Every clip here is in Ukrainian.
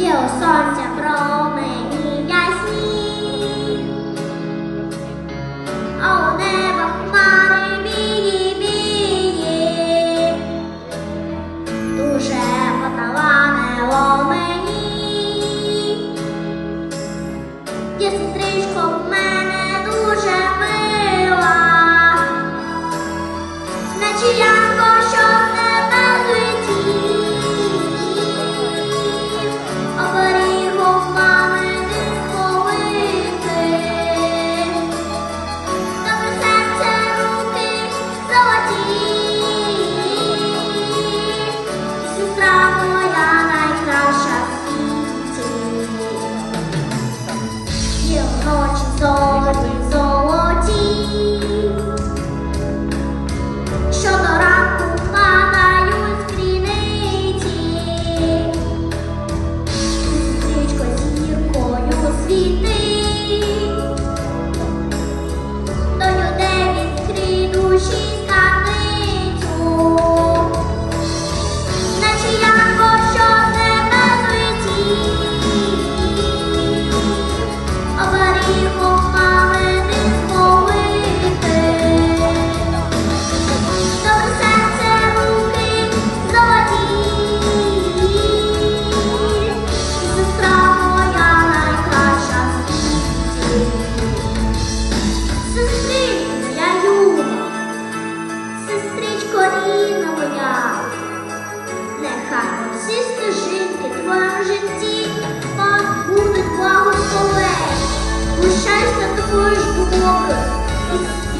Є у сонця промені ясні, а у неба хмари білі білі дуже подаване мені, є сестричко в мене.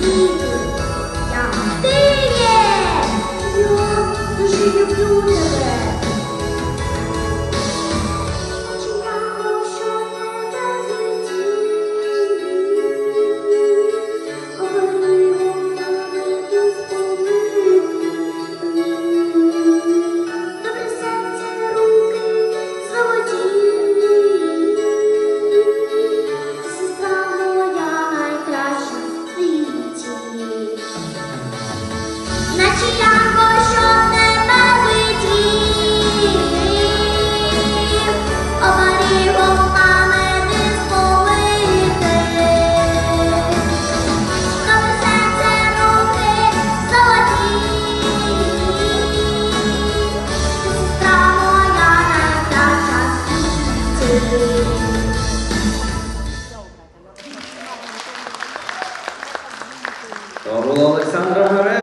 Hallelujah. Todo Alexandra.